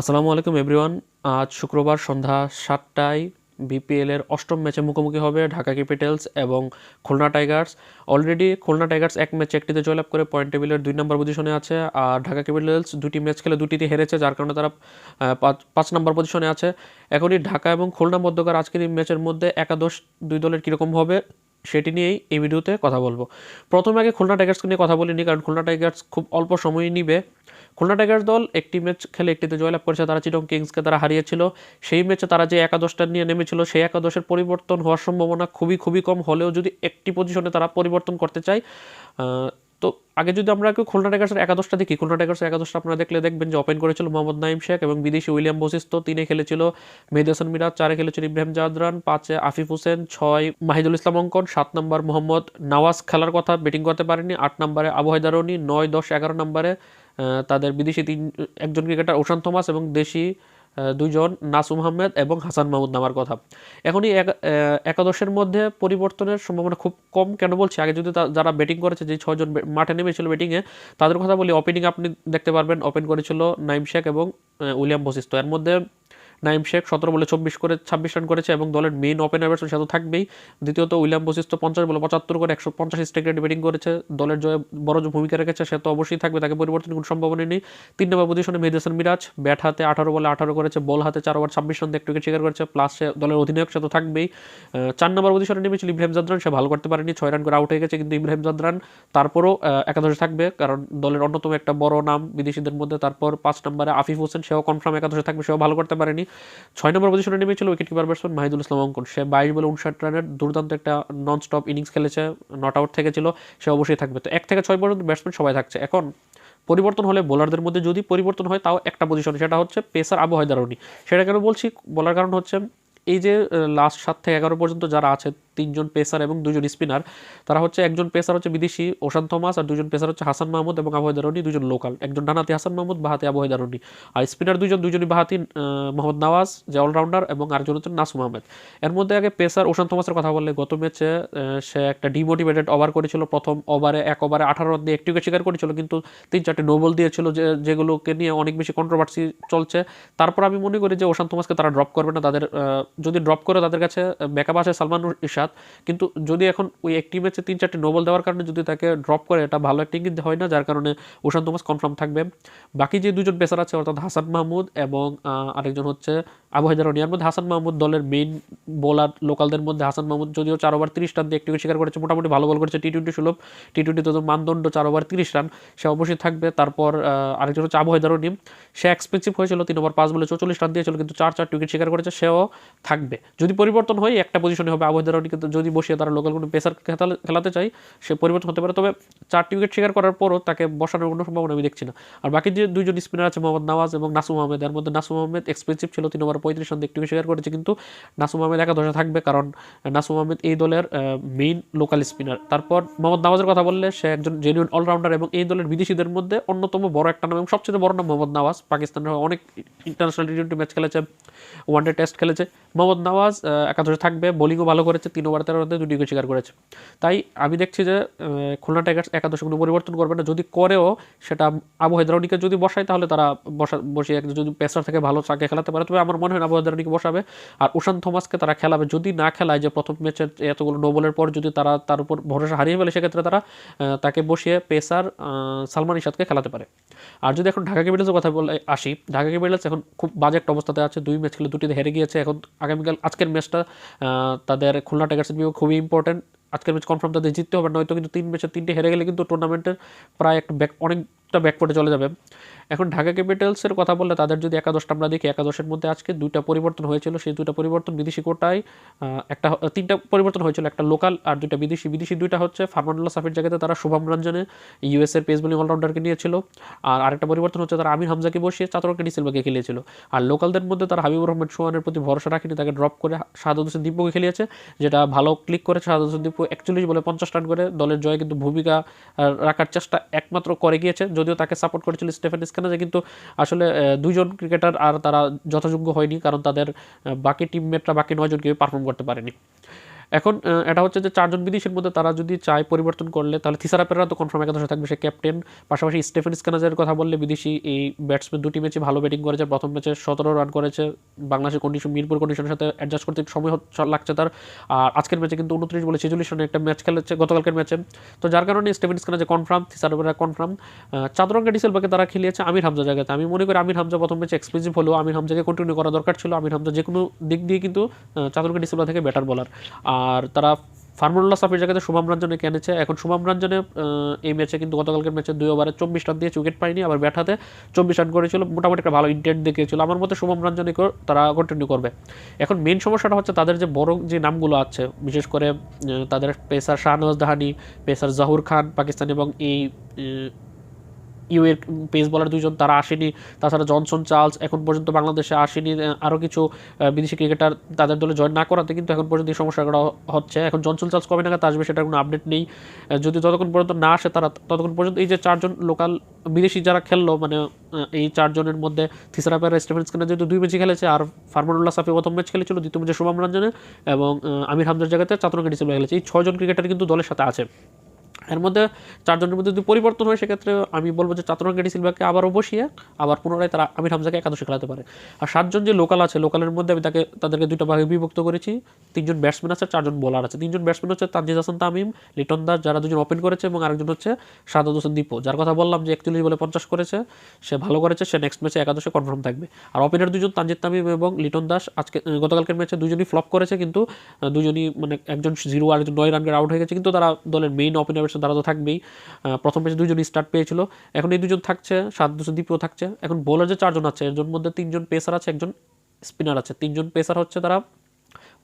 আসসালামু আলাইকুম এভরিওয়ান আজ শুক্রবার সন্ধ্যা সাতটায় বিপিএল এর অষ্টম ম্যাচে মুখোমুখি হবে ঢাকা ক্যাপিটালস এবং Khulna Tigers. Already Khulna Tigers এক ম্যাচে একটিতে জয়লাভ করে পয়েন্ট টেবিলের দুই নম্বর পজিশনে আছে আর ঢাকা ক্যাপিটালস দুটি ম্যাচ খেলে দুটিতে হেরেছে, যার কারণে তারা পাঁচ নম্বর পজিশনে আছে। এখনই ঢাকা এবং খুলনা মধ্যকার আজকের এই ম্যাচের মধ্যে একাদশ দুই দলের কীরকম হবে? সেটি নিয়েই এই ভিডিওতে কথা বলব। প্রথমে আগে খুলনা টাইগার্সকে নিয়ে কথা বলিনি, কারণ খুলনা টাইগার্স খুব অল্প সময় নিবে। খুলনা টাইগার্স দল একটি ম্যাচ খেলে একটিতে জয়লাভ করেছে, তারা চিটং কিংসকে তারা হারিয়েছিল। সেই ম্যাচে তারা যে একাদশটা নিয়ে নেমেছিল, সেই একাদশের পরিবর্তন হওয়ার সম্ভাবনা খুবই খুবই কম। হলেও যদি একটি পজিশনে তারা পরিবর্তন করতে চায় তো আগে যদি আমরা একটু খুলনা টাইগার্সের একাদশটা দেখি, খুলনা টাইগার্সের একাদশটা আপনারা দেখলে দেখবেন যে ওপেন করেছিল মোহাম্মদ নাইম শেখ এবং বিদেশি উইলিয়াম বশিস্ত তিনে খেলেছিল মেহেদি হাসান মিরাজ, চারে খেলেছিল ইব্রাহিম জাদরান, পাঁচে আফিফ হোসেন, ছয় মাহিদুল ইসলাম অঙ্কন, সাত নম্বর মোহাম্মদ নওয়াজ খেলার কথা ব্যাটিং করতে পারেনি আট নম্বরে আবু হায়দারনি নয় দশ এগারো নম্বরে তাদের বিদেশি তিন, একজন ক্রিকেটার ওশান থমাস এবং দেশি দুইজন নাসুম আহমেদ এবং হাসান মাহমুদ নামার কথা। এখনই এক- একাদশের মধ্যে পরিবর্তনের সম্ভাবনা খুব কম। কেন বলছি? আগে যদি যারা ব্যাটিং করেছে, যে ছজন মাঠে নেমেছিল ব্যাটিংয়ে তাদের কথা বলি ওপেনিং আপনি দেখতে পারবেন। ওপেন করেছিল নাইম শেখ এবং উইলিয়াম বশিস্ত এর মধ্যে নাইম শেখ, সতেরো বলে চব্বিশ করে, ছাব্বিশ রান করেছে এবং দলের মেইন ওপেনার ব্যাটসম্যান সে তো থাকবেই। দ্বিতীয়ত উইলিয়াম বশিষ্ঠ পঞ্চাশ বলে পঁচাত্তর করে, একশো পঞ্চাশ স্ট্রাইক রেটে ব্যাটিং করেছে। দলের জয়ে বড় যে ভূমিকা রেখেছে সে তো অবশ্যই থাকবে, তাকে পরিবর্তনের কোনো সম্ভাবনা নেই। তিন নম্বর পজিশনে মেহেদি মিরাজ ব্যাট হাতে আঠারো বলে আঠারো করেছে বল হাতে চার ওভার ছাব্বিশ রান একটু শিকার করেছে প্লাস সে দলের অধিনায়ক সে তো থাকবেই। চার নম্বর পজিশনে নেমেছিল ইব্রাহিম জাদরান, সে ভালো করতে পারেনি, ছয় রান করে আউট হয়ে গেছে কিন্তু ইব্রাহিম জাদরান তারপরও একাদশে থাকবে কারণ দলের অন্যতম একটা বড় নাম বিদেশিদের মধ্যে, তারপর পাঁচ নম্বরে আফিফ হোসেন, সেও কনফার্ম একাদশে থাকবে, সেও ভালো করতে পারেনি। ছয় নম্বর পজিশনে নেমেছিল wicket keeper batsman Mahidul Islam Ankon. সে বাইশ বলে উনষাট রানের দুর্দান্ত একটা নন স্টপ ইনিংস খেলেছে নট আউট থেকে ছিল, সে অবশ্যই থাকবে। তো এক থেকে ছয় পর্যন্ত ব্যাটসম্যান সবাই থাকছে। এখন পরিবর্তন হলে বোলারদের মধ্যে যদি পরিবর্তন হয়, তাও একটা পজিশন সেটা হচ্ছে পেসার আবু দারুণী সেটা কেন বলছি, বলার কারণ হচ্ছে এই যে লাস্ট সাত থেকে এগারো পর্যন্ত যারা আছে তিনজন পেসার এবং দুজন স্পিনার। তারা হচ্ছে একজন পেসার হচ্ছে বিদেশি ওশান থমাস আর দুজন পেসার হচ্ছে হাসান মাহমুদ এবং আবু হায়দারনি দুজন লোকাল। একজন ডানাতি হাসান মাহমুদ, বাহাতি আবু হায়দারনি আর স্পিনার দুজন দুজনই বাহাতি মোহাম্মদ নওয়াজ, যে অলরাউন্ডার, এবং আরেকজন হচ্ছে নাসুম আহমেদ। এর মধ্যে আগে পেসার ওশান থমাসের কথা বললে, গত ম্যাচে সে একটা ডিমোটিভেটেড ওভার করেছিল। প্রথম ওভারে, এক ওভারে আঠারো রান দিয়ে একটি উইকেট শিকার করেছিল, কিন্তু তিন চারটে নোবল দিয়েছিল, যে, যেগুলোকে নিয়ে অনেক বেশি কন্ট্রোভার্সি চলছে। তারপর আমি মনে করি যে, ওশান থমাসকে তারা ড্রপ করবে না। তাদের যদি ড্রপ করে তাদের কাছে ব্যাকআপ আছে সালমান ইরশাদ কিন্তু যদি এখন ওই একটি ম্যাচে তিন চারটে নোবল দেওয়ার কারণে যদি তাকে ড্রপ করে, এটা ভালো একটা ইঙ্গিত হয় না, যার কারণে ওশান থমাস কনফার্ম থাকবে। বাকি যে দুজন পেসার আছে, অর্থাৎ হাসান মাহমুদ এবং আরেকজন হচ্ছে আবু হায়দারনি এর মধ্যে, হাসান মাহমুদ দলের মেইন বোলার লোকালদের মধ্যে, হাসান মাহমুদ যদিও চার ওভার তিরিশ রান দিয়ে একটি শিকার করেছে, মোটামুটি ভালো বল করেছে টি টোয়েন্টি সুলভ। টি টোয়েন্টিতে তো মানদণ্ড চার ওভার তিরিশ রান, সে অবশ্যই থাকবে। তারপর আরেকজন হচ্ছে আবু হায়দারনি সে এক্সপেন্সিভ হয়েছিল, তিন ওভার পাঁচ বলে চৌচল্লিশ রান দিয়েছিল, কিন্তু চার চার উইকেট শিকার করেছে, সেও থাকবে। যদি পরিবর্তন হয়, একটা পজিশনে হবে আবু হায়দারনিকে তো যদি বসিয়ে তারা লোকাল কোনো পেসার খেলাতে চাই সে পরিবর্তন হতে পারে। তবে চারটি উইকেট শিকার করার পরও তাকে বসানোর কোনো সম্ভাবনা আমি দেখছি না। আর বাকি যে দুইজন স্পিনার আছে, মোহাম্মদ নওয়াজ এবং নাসুম আহমেদ, এর মধ্যে নাসুম আহমেদ এক্সপেন্সিভ ছিল, তিন ওভার পঁয়ত্রিশ রান একটি শিকার করেছে, কিন্তু নাসুম আহমেদ একাদশে থাকবে কারণ নাসুম আহমেদ এই দলের মেইন লোকাল স্পিনার তারপর মোহাম্মদ নওয়াজের কথা বললে, সে একজন জেনুইন অলরাউন্ডার এবং এই দলের বিদেশিদের মধ্যে অন্যতম বড় একটা নাম এবং সবচেয়ে বড় নাম মোহাম্মদ নওয়াজ। পাকিস্তানের অনেক ইন্টারন্যাশনাল টি টোয়েন্টি ম্যাচ খেলেছে ওয়ানডে টেস্ট খেলেছে। মোহাম্মদ নওয়াজ একাদশে থাকবে বোলিংও ভালো করেছে তিন ওভার তেরো রানে দুটি উইকেট শিকার করেছে। তাই আমি দেখছি যে খুলনা টাইগার্স একাদশে কোনো পরিবর্তন করবে না। যদি করেও সেটা আবু হায়দারনিকে যদি বসায়, তাহলে তারা বসা, বসিয়ে যদি পেসার থেকে, ভালো চাকে খেলাতে পারে। তবে আমার মনে হয় আবু হায়দারনিকে বসাবে। আর উশান থমাসকে তারা খেলাবে। যদি না খেলায় যে প্রথম ম্যাচের এতগুলো নোবলের পর যদি তারা তার উপর ভরসা হারিয়ে ফেলে, সেক্ষেত্রে তারা তাকে বসিয়ে পেসার সালমান ইশাদকে খেলাতে পারে। আর যদি এখন ঢাকা ক্যাপিটালসের কথা বলে আসি, ঢাকা ক্যাপিটালস এখন খুব বাজে একটা অবস্থাতে আছে। দুই ম্যাচ খেলে দুটিতে হেরে গিয়েছে। এখন আগামীকাল, আজকের ম্যাচটা তাদের খুলনা টাইগার্সের বিপক্ষে খুবই ইম্পর্টেন্ট আজকের ম্যাচ কনফার্ম তাদের জিততে হবে, নয়তো কিন্তু তিন ম্যাচে তিনটে হেরে গেলে কিন্তু টুর্নামেন্টের প্রায় একটা ব্যাক অনেকটা ব্যাকপটে চলে যাবে। এখন ঢাকা ক্যাপিটালসের কথা বললে তাদের যদি একাদশটা আমরা দেখি, একাদশের মধ্যে আজকে দুইটা পরিবর্তন হয়েছিল। সেই দুইটা পরিবর্তন বিদেশি কোটায় একটা তিনটা পরিবর্তন হয়েছিল, একটা লোকাল আর দুইটা বিদেশি। বিদেশি দুইটা হচ্ছে ফারমানুল্লাহ সাফির জায়গাতে তারা শুভম রঞ্জনে ইউএস এর পেস বোলিং অলরাউন্ডারকে নিয়েছিল। আর আরেকটা পরিবর্তন হচ্ছে তারা আমির হামজাকে বসিয়ে চাতরকে ডিসেলবাকে খেলিয়েছিল। আর লোকালদের মধ্যে তারা হাবিবুর রহমান সোহানের প্রতি ভরসা রাখেনি, তাকে ড্রপ করে শাহাদ হোসেন দীপকে খেলিয়েছে, যেটা ভালো ক্লিক করে শাহাদ হোসেন দীপু একচল্লিশ বলে পঞ্চাশ রান করে দলের জয়ে কিন্তু ভূমিকা রাখার চেষ্টা একমাত্র করে গিয়েছে। যদিও তাকে সাপোর্ট করেছিল স্টেফেন স্কানা যে কিন্তু আসলে দুইজন ক্রিকেটার আর তারা যথাযোগ্য হয়নি, কারণ তাদের বাকি টিমমেটরা বাকি নয়জনকে পারফর্ম করতে পারেনি। এখন এটা হচ্ছে যে চারজন বিদেশের মধ্যে তারা যদি চায় পরিবর্তন করলে, তাহলে থিসারা পেরা তো কনফার্ম একাদশে থাকবে, সে ক্যাপ্টেন পাশাপাশি স্টেফেন স্কানাজের কথা বললে বিদেশি এই ব্যাটসম্যান দুটি ম্যাচে ভালো ব্যাটিং করেছে, প্রথম ম্যাচে সতেরো রান করেছে, বাংলাদেশের কন্ডিশন মিরপুর কন্ডিশনের সাথে অ্যাডজাস্ট করতে সময় লাগছে তার। আর আজকের ম্যাচে কিন্তু উনত্রিশ বলে ছেচল্লিশ রানে একটা ম্যাচ খেলেছে, গতকালকের ম্যাচে তো যার কারণে স্টেফেন স্কানাজে কনফার্ম থিসারা পেরা কনফার্ম চাদরঙ্গা, ডিসেলবাকে তারা খেলিয়েছে আমির হামজা জায়গাতে। আমি মনে করি আমির হামজা প্রথম ম্যাচে এক্সপেন্সিভ হলেও আমির হামজাকে কন্টিনিউ করা দরকার ছিল, আমির হামজা যে কোনো দিক দিয়ে কিন্তু চাদরঙ্গা, ডিসেলবা থেকে বেটার বলার আর তারা ফার্মুল্লাহ সাফির জায়গাতে শুভম রঞ্জনকে এনেছে। এখন শুভম রঞ্জনে এই ম্যাচে কিন্তু গতকালকের ম্যাচে দুই ওভারে চব্বিশ রান দিয়ে উইকেট পায়নি, আবার ব্যাট হাতে চব্বিশ রান করেছিল, মোটামুটি একটা ভালো ইন্টেন্ট দেখিয়েছিল। আমার মতে শুভম রঞ্জনকে তারা কন্টিনিউ করবে। এখন মেন সমস্যাটা হচ্ছে তাদের যে বড় যে নামগুলো আছে, বিশেষ করে তাদের পেসার শাহনওয়াজ দাহানি, পেসার জাহুর খান, পাকিস্তান এবং এই ইউ এর পেস বলার দুইজন, তারা আসেনি। তাছাড়া জনসন চার্লস এখন পর্যন্ত বাংলাদেশে আসেনি। আরও কিছু বিদেশি ক্রিকেটার তাদের দলে জয়েন না করাতে কিন্তু এখন পর্যন্ত এই সমস্যাটা হচ্ছে। এখন জনসন চার্লস কবে নাগাদ আসবে সেটার কোনো আপডেট নেই। যদি ততক্ষণ পর্যন্ত না আসে তারা ততক্ষণ পর্যন্ত এই যে চারজন লোকাল বিদেশি যারা খেললো মানে এই চারজনের মধ্যে থিসারা পেয়ার, স্টেফেন স্কিনার যেহেতু দুই ম্যাচই খেলেছে, আর ফারমানুল্লাহ সাফি প্রথম ম্যাচ খেলেছিল, দ্বিতীয় ম্যাচে শুভম রঞ্জনে এবং আমির হামজার জায়গাতে চাতুরঙ্গা ডিসেম্বর খেলেছে। এই ছয়জন ক্রিকেটার কিন্তু দলের সাথে আছে। এর মধ্যে চারজনের মধ্যে যদি পরিবর্তন হয়, সেক্ষেত্রে আমি বলব যে চাতুরঙ্গা ডিসিলভাকে আবারও বসিয়ে আবার পুনরায় তারা আমির হামজাকে একাদশে খেলাতে পারে। আর সাতজন যে লোকাল আছে, লোকালের মধ্যে আমি তাকে, তাদেরকে দুটো ভাগে বিভক্ত করেছি। তিনজন ব্যাটসম্যান আছে, চারজন বোলার আছে। তিনজন ব্যাটসম্যান হচ্ছে তানজিদ হাসান তামিম, লিটন দাস, যারা দুজন ওপেন করেছে, এবং আরেকজন হচ্ছে সাদাদ হোসেন দীপু। যার কথা বললাম যে একচল্লিশ বলে পঞ্চাশ করেছে, সে ভালো করেছে, সে নেক্সট ম্যাচে একাদশে কনফার্ম থাকবে। আর ওপেনার দুজন তানজিদ তামিম এবং লিটন দাস, আজকে গতকালকের ম্যাচে দুজনই ফ্লপ করেছে, কিন্তু দুজনই মানে একজন জিরো আর নয় রানের আউট হয়ে গেছে, কিন্তু তারা দলের মেইন ওপেনার তারা তো থাকবেই। প্রথম ম্যাচে দুজন স্টার্ট পেয়েছিল। এখন এই দুজন থাকছে, সাত দুশো দ্বীপও থাকছে। এখন বোলার যে চারজন আছে, এর মধ্যে তিনজন পেসার আছে, একজন স্পিনার আছে। তিনজন পেসার হচ্ছে তারা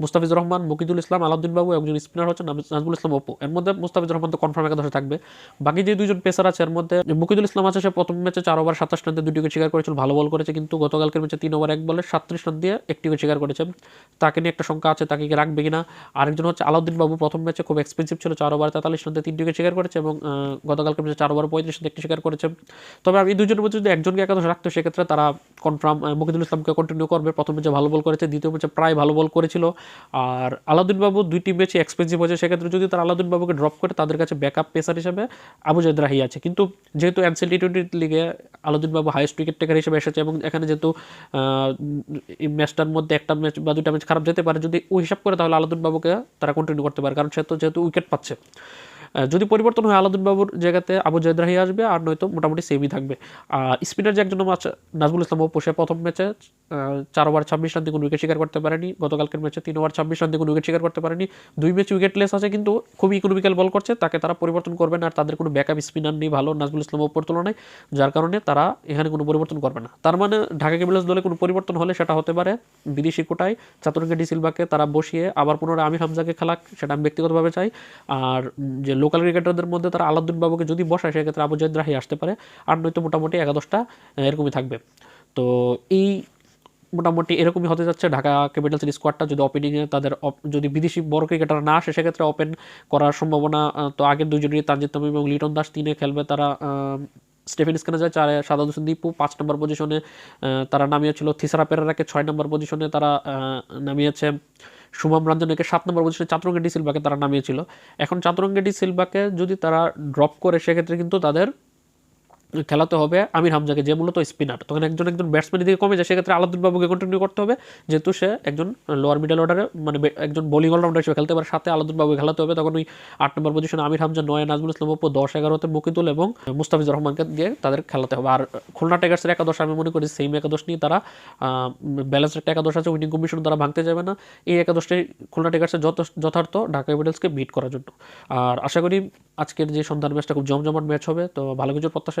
মুস্তাফিজুর রহমান, মুকিদুল ইসলাম, আলাউদ্দিন বাবু, একজন স্পিনার হচ্ছে নাজ- নাজমুল ইসলাম অপু। এর মধ্যে মুস্তাফিজুর রহমান তো কনফার্ম একাদশে থাকবে। বাকি যে দুজন পেসার আছে, এর মধ্যে মুকিদুল ইসলাম আছে, সে প্রথম ম্যাচে চার ওভার সাতাশ রান দিয়ে দুটি উইকেট শিকার করেছিল, ভালো বল করেছে, কিন্তু গতকালকের ম্যাচে তিন ওভার এক বলে সাতত্রিশ রান দিয়ে একটি উইকেট শিকার করেছে। তাকে নিয়ে একটা শঙ্কা আছে, তাকে কি রাখবে কিনা? আরেকজন হচ্ছে আলাউদ্দিন বাবু, প্রথম ম্যাচে খুব এক্সপেন্সিভ ছিল, চার ওভার তেতাল্লিশ রান দিয়ে তিনটি উইকেট শিকার করেছে এবং গতকালকের ম্যাচে চার ওভার পঁয়ত্রিশ রান একটি শিকার করেছে। তবে আমি দুজনের মধ্যে যদি একজনকে একাদশ রাখতো, সেক্ষেত্রে তারা কনফার্ম মুকিদুল ইসলামকে কন্টিনিউ করবে। প্রথম ম্যাচে ভালো বল করেছে, দ্বিতীয় ম্যাচে প্রায় ভালো বল করেছিল। আর আলাউদ্দিন বাবু দুইটি ম্যাচে এক্সপেন্সিভ হয়েছে। সেক্ষেত্রে যদি তারা আলাউদ্দিন বাবুকে ড্রপ করে তাদের কাছে ব্যাকআপ পেসার হিসেবে আবু রাহি আছে। কিন্তু যেহেতু এনসিএল টি টোয়েন্টি লিগে আলাউদ্দিন বাবু হাইয়েস্ট উইকেট টেকার হিসেবে এসেছে এবং এখানে যেহেতু এই ম্যাচটার মধ্যে একটা ম্যাচ বা দুইটা ম্যাচ খারাপ যেতে পারে, যদি ওই হিসাব করে তাহলে আলাউদ্দিন বাবুকে তারা কন্টিনিউ করতে পারে। কারণ সে তো যেহেতু উইকেট পাচ্ছে। যদি পরিবর্তন হয় আলাউদ্দিন বাবুর জায়গাতে, আবু জায়দ রাহি আসবে আর নয়তো মোটামুটি সেমই থাকবে। আর স্পিনার যে একজন আছে, নাজমুল ইসলাম সে প্রথম ম্যাচে চার ওভার ছাব্বিশ রান কোনো উইকেট শিকার করতে পারেনি। গতকালকের ম্যাচে তিন ওভার ছাব্বিশ রান কোনো উইকেট শিকার করতে পারেনি। দুই ম্যাচ উইকেটলেস আছে, কিন্তু খুবই ইকোনমিক্যাল বল করছে। তাকে তারা পরিবর্তন করবে না, আর তাদের কোনো ব্যাকআপ স্পিনার নেই ভালো নাজমুল ইসলাম অপুর তুলনায়, যার কারণে তারা এখানে কোনো পরিবর্তন করবে না। তার মানে ঢাকা ক্যাপিটালস দলে কোনো পরিবর্তন হলে সেটা হতে পারে বিদেশি কোটায়। চাতুর্কে ডি সিলভাকে তারা বসিয়ে আবার পুনরায় আমির হামজাকে খেলাক, সেটা আমি ব্যক্তিগতভাবে চাই। আর যে লোকাল ক্রিকেটারদের মধ্যে তারা আলাউদ্দিন বাবুকে যদি বসায়, সেক্ষেত্রে আবু জায়দ রাহি আসতে পারে। আর নয়তো মোটামুটি একাদশটা এরকমই থাকবে। তো এই মোটামুটি এরকমই হতে যাচ্ছে। ঢাকা ক্যাপিটালসের স্কোয়াডটা যদি ওপেনিংয়ে তাদের যদি বিদেশি বড় ক্রিকেটার না আসে, সেক্ষেত্রে ওপেন করার সম্ভাবনা তো আগের দুজনই তানজিদ তামিম এবং লিটন দাস তিনে খেলবে তারা স্টেফেন স্কানে যায় চারে সাদাদ হোসেন দীপু পাঁচ নম্বর পজিশনে তারা নামিয়েছিল। থিসারা পেরারাকে ছয় নম্বর পজিশনে তারা নামিয়েছে। শুভম রঞ্জনকে সাত নম্বর পজিশনে চাতুরঙ্গে ডি সিলভাকে তারা নামিয়েছিল। এখন চাতুরঙ্গে ডি সিলভাকে যদি তারা ড্রপ করে, সেক্ষেত্রে কিন্তু তাদের খেলাতে হবে, আমির হামজাকে যে মূলত স্পিনার তখন একজন একজন ব্যাটসম্যানের দিকে কমে যায়, সেক্ষেত্রে আলাদুল বাবুকে কন্টিনিউ করতে হবে, যেহেতু সে একজন লোয়ার মিডল অর্ডারে মানে একজন বোলিং অলরাউন্ডার হিসেবে খেলতে পারে। সাথে আলাদুল বাবুকে খেলাতে হবে, তখন ওই আট নম্বর পজিশনে আমির হামজা, নয় নাজমুল ইসলাম অপু দশ এগারোতে মুকিদুল এবং মুস্তাফিজুর রহমানকে দিয়ে তাদের খেলাতে হবে। আর খুলনা টাইগার্সের একাদশ, আমি মনে করি সেম একাদশ নিয়ে তারা ব্যালেন্সের একটা একাদশ আছে উইনিং কমিশন তারা ভাঙতে যাবে না। এই একাদশটাই খুলনা টাইগার্সের যথার্থ ঢাকা ক্যাপিটালসকে বিট করার জন্য। আর আশা করি আজকের যে সন্ধ্যার ম্যাচটা খুব জমজমাট ম্যাচ হবে, তো ভালো কিছুর প্রত্যাশা